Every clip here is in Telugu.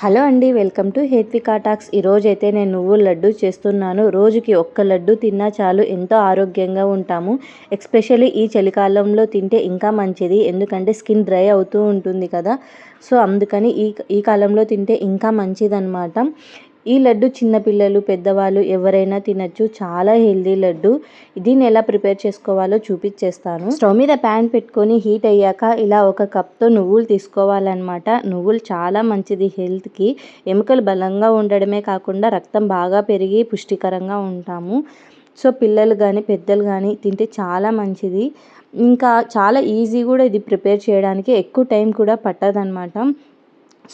హలో అండి వెల్కమ్ టు హేత్వికా టాక్స్. ఈరోజైతే నేను నువ్వుల లడ్డు చేస్తున్నాను. రోజుకి ఒక్క లడ్డు తిన్నా చాలు ఎంతో ఆరోగ్యంగా ఉంటాము. ఎక్స్పెషల్లీ ఈ చలికాలంలో తింటే ఇంకా మంచిది. ఎందుకంటే స్కిన్ డ్రై అవుతూ ఉంటుంది కదా. సో అందుకని ఈ ఈ కాలంలో తింటే ఇంకా మంచిదన్నమాట. ఈ లడ్డు చిన్నపిల్లలు పెద్దవాళ్ళు ఎవరైనా తినచ్చు. చాలా హెల్దీ లడ్డు. దీన్ని ఎలా ప్రిపేర్ చేసుకోవాలో చూపించేస్తాను స్టవ్ మీద ప్యాన్ పెట్టుకొని హీట్ అయ్యాక ఇలా ఒక కప్తో నువ్వులు తీసుకోవాలన్నమాట. నువ్వులు చాలా మంచిది హెల్త్కి. ఎముకలు బలంగా ఉండడమే కాకుండా రక్తం బాగా పెరిగి పుష్టికరంగా ఉంటాము. సో పిల్లలు కానీ పెద్దలు కానీ తింటే చాలా మంచిది. ఇంకా చాలా ఈజీ కూడా ఇది ప్రిపేర్ చేయడానికి. ఎక్కువ టైం కూడా పట్టదనమాట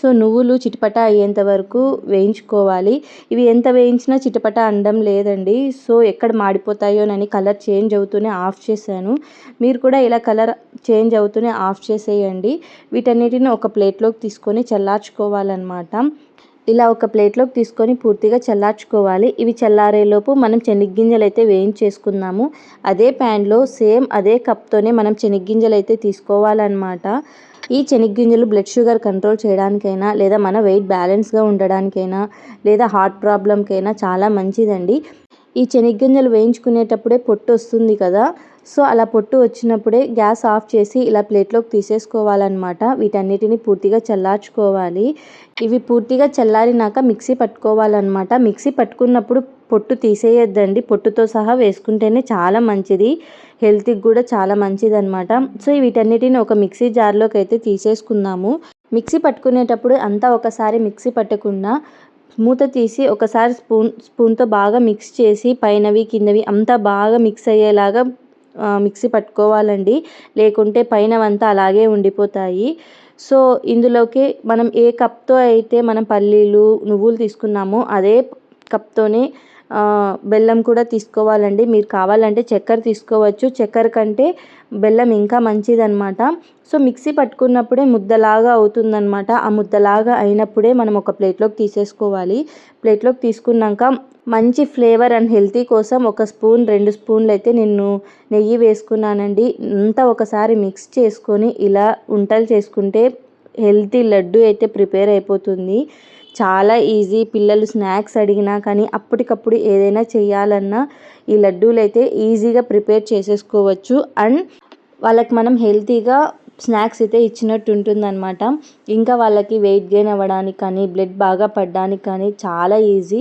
సో నువ్వులు చిటపట అయ్యేంత వరకు వేయించుకోవాలి. ఇవి ఎంత వేయించినా చిటపట అనడం లేదండి. సో ఎక్కడ మాడిపోతాయోనని కలర్ చేంజ్ అవుతూనే ఆఫ్ చేశాను. మీరు కూడా ఇలా కలర్ చేంజ్ అవుతూనే ఆఫ్ చేసేయండి. వీటన్నిటిని ఒక ప్లేట్లోకి తీసుకొని చల్లార్చుకోవాలన్నమాట. ఇలా ఒక ప్లేట్లోకి తీసుకొని పూర్తిగా చల్లార్చుకోవాలి. ఇవి చల్లారేలోపు మనం చెనిగ్గింజలు అయితే వేయించేసుకుందాము. అదే ప్యాన్లో సేమ్ అదే కప్తోనే మనం చెనిగ్గింజలు అయితే తీసుకోవాలన్నమాట. ఈ చెనిగ్గింజలు బ్లడ్ షుగర్ కంట్రోల్ చేయడానికైనా లేదా మన వెయిట్ బ్యాలెన్స్గా ఉండడానికైనా లేదా హార్ట్ ప్రాబ్లంకైనా చాలా మంచిదండి. ఈ చెనిగ్గింజలు వేయించుకునేటప్పుడే పొట్టు వస్తుంది కదా. సో అలా పొట్టు వచ్చినప్పుడే గ్యాస్ ఆఫ్ చేసి ఇలా ప్లేట్లోకి తీసేసుకోవాలన్నమాట. వీటన్నిటిని పూర్తిగా చల్లార్చుకోవాలి. ఇవి పూర్తిగా చల్లారినాక మిక్సీ పట్టుకోవాలన్నమాట. మిక్సీ పట్టుకున్నప్పుడు పొట్టు తీసేయొద్దండి. పొట్టుతో సహా వేసుకుంటేనే చాలా మంచిది. హెల్త్కి కూడా చాలా మంచిది అనమాట సో వీటన్నిటిని ఒక మిక్సీ జార్లోకి అయితే తీసేసుకుందాము. మిక్సీ పట్టుకునేటప్పుడు అంతా ఒకసారి మిక్సీ పట్టకుండా మూత తీసి ఒకసారి స్పూన్ స్పూన్తో బాగా మిక్స్ చేసి పైనవి కిందవి అంతా బాగా మిక్స్ అయ్యేలాగా మిక్సీ పట్టుకోవాలండి. లేకుంటే పైనవంతా అలాగే ఉండిపోతాయి. సో ఇందులోకి మనం ఏ కప్తో అయితే మనం పల్లీలు నువ్వులు తీసుకున్నామో అదే కప్తోనే బెల్లం కూడా తీసుకోవాలండి. మీరు కావాలంటే చక్కెర తీసుకోవచ్చు. చక్కెర కంటే బెల్లం ఇంకా మంచిదన్నమాట. సో మిక్సీ పట్టుకున్నప్పుడే ముద్దలాగా అవుతుందన్నమాట. ఆ ముద్దలాగా అయినప్పుడే మనం ఒక ప్లేట్లోకి తీసేసుకోవాలి. ప్లేట్లోకి తీసుకున్నాక మంచి ఫ్లేవర్ అండ్ హెల్తీ కోసం ఒక స్పూన్ రెండు స్పూన్లు అయితే నేను నెయ్యి వేసుకున్నానండి. అంతా ఒకసారి మిక్స్ చేసుకొని ఇలా వంటలు చేసుకుంటే హెల్తీ లడ్డు అయితే ప్రిపేర్ అయిపోతుంది. చాలా ఈజీ పిల్లలు స్నాక్స్ అడిగినా కానీ అప్పటికప్పుడు ఏదైనా చేయాలన్నా ఈ లడ్డూలు అయితే ఈజీగా ప్రిపేర్ చేసేసుకోవచ్చు. అండ్ వాళ్ళకి మనం హెల్తీగా స్నాక్స్ అయితే ఇచ్చినట్టు ఉంటుందన్నమాట. ఇంకా వాళ్ళకి వెయిట్ గెయిన్ అవ్వడానికి కానీ బ్లడ్ బాగా పడడానికి కానీ చాలా ఈజీ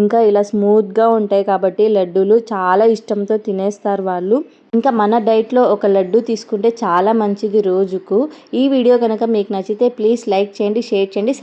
ఇంకా ఇలా స్మూత్గా ఉంటాయి కాబట్టి లడ్డూలు చాలా ఇష్టంతో తినేస్తారు వాళ్ళు. ఇంకా మన డైట్లో ఒక లడ్డు తీసుకుంటే చాలా మంచిది రోజుకు. ఈ వీడియో కనుక మీకు నచ్చితే ప్లీజ్ లైక్ చేయండి షేర్ చేయండి